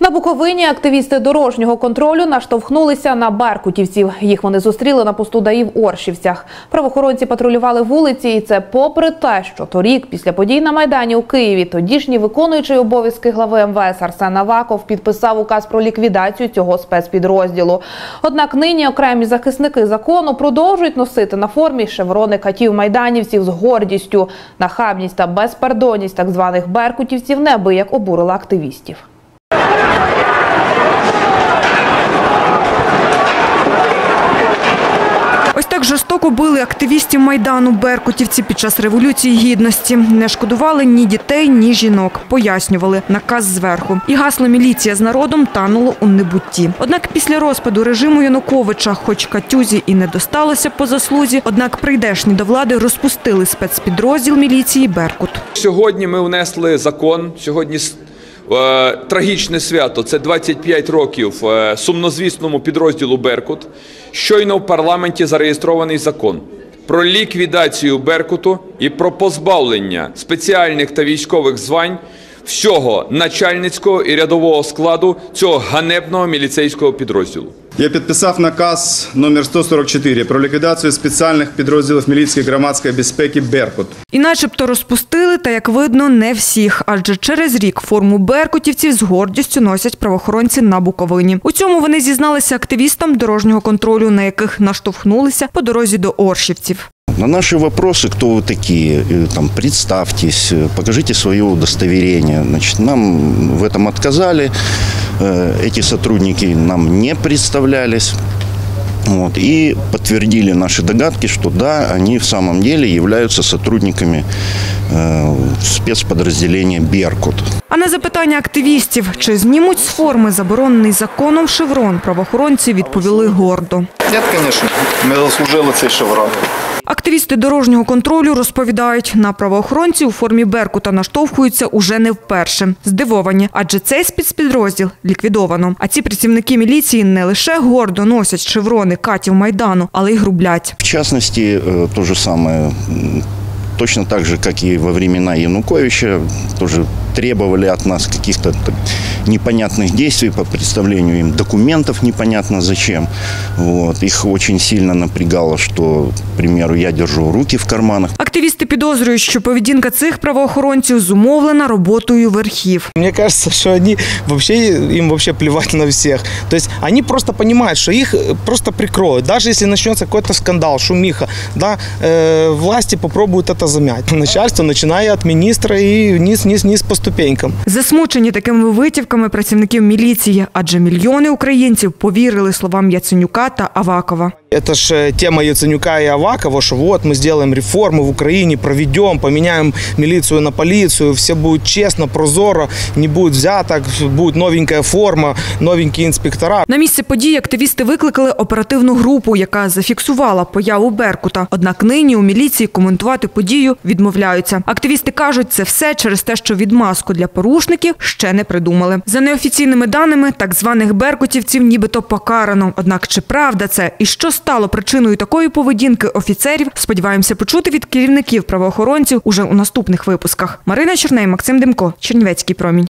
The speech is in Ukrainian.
На Буковині активісти дорожнього контролю наштовхнулися на беркутівців. Їх вони зустріли на посту ДАІ в Оршівцях. Правоохоронці патрулювали вулиці, і це попри те, що торік, після подій на Майдані у Києві, тодішній виконуючий обов'язки глави МВС Арсен Аваков підписав указ про ліквідацію цього спецпідрозділу. Однак нині окремі захисники закону продовжують носити на формі шеврони катів майданівців з гордістю. Нахабність та безпардонність так званих беркутівців неабияк обурила активістів. Ось так жорстоко били активістів Майдану Беркутівці під час Революції Гідності. Не шкодували ні дітей, ні жінок. Пояснювали наказ зверху. І гасло «Міліція з народом» тануло у небутті. Однак після розпаду режиму Януковича, хоч Катюзі і не досталося по заслузі, однак прийдешні до влади розпустили спецпідрозділ міліції «Беркут». Сьогодні ми внесли закон. Сьогодні трагічне свято. Це 25 років е, сумнозвісному підрозділу Беркут. Щойно в парламенті зареєстрований закон про ліквідацію Беркуту і про позбавлення спеціальних та військових звань всього начальницького і рядового складу цього ганебного міліцейського підрозділу. Я підписав наказ номер 144 про ліквідацію спеціальних підрозділів міліції громадської безпеки «Беркут». І начебто розпустили, та як видно, не всіх, адже через рік форму беркутівців з гордістю носять правоохоронці на Буковині. У цьому вони зізналися активістам дорожнього контролю, на яких наштовхнулися по дорозі до Оршівців. На наши вопросы, кто вы такие, э, там, представьтесь, э, покажите свое удостоверение. Значит, нам в этом отказали. Э, Эти сотрудники нам не представлялись. Вот, и подтвердили наши догадки, что да, они в самом деле являются сотрудниками э, спецподразделения «Беркут». А на запитання активістів, чи знімуть з форми заборонений законом шеврон, правоохоронці відповіли гордо. Нет, конечно. Ми заслужили цей шеврон. Активісти дорожнього контролю розповідають, на правоохоронців у формі Беркута наштовхуються уже не вперше. Здивовані, адже цей спецпідрозділ ліквідовано. А ці працівники міліції не лише гордо носять шеврони катів Майдану, але й грублять. В частности, э, то же самое, точно так же, как и во времена Януковича, тоже требовали от нас каких-то так, непонятных действий по представлению им документов непонятно зачем. Вот. Их очень сильно напрягало, что, к примеру, я держу руки в карманах. Активісти підозрюють, що поведінка цих правоохоронців зумовлена роботою верхів. Мне кажется, что они вообще, им вообще плевать на всех. То есть они просто понимают, что их э, просто прикроют. Даже если начнется какой-то скандал, шумиха, да, э, власти попробуют это замять. Начальство, начиная от министра и вниз, вниз, вниз по ступенькам. Засмучені такими витівками працівників міліції, адже мільйони українців повірили словам Яценюка та Авакова. Это же э, тема Яценюка и Авакова, что вот мы сделаем реформы в Украине, проведем, поменяем милицию на полицию, все будет честно, прозоро, не будет взяток, будет новенькая форма, новенькие инспектора. На місце події активісти викликали оперативну групу, яка зафіксувала появу Беркута. Однак нині у міліції коментувати подію відмовляються. Активісти кажуть, це все через те, що відмазку для порушників ще не придумали. За неофіційними даними, так званих беркутівців нібито покарано. Однак чи правда це і що стало причиною такої поведінки офіцерів? Сподіваємося почути від керівників правоохоронців уже у наступних випусках. Марина Чорней, Максим Демко, Чернівецький промінь.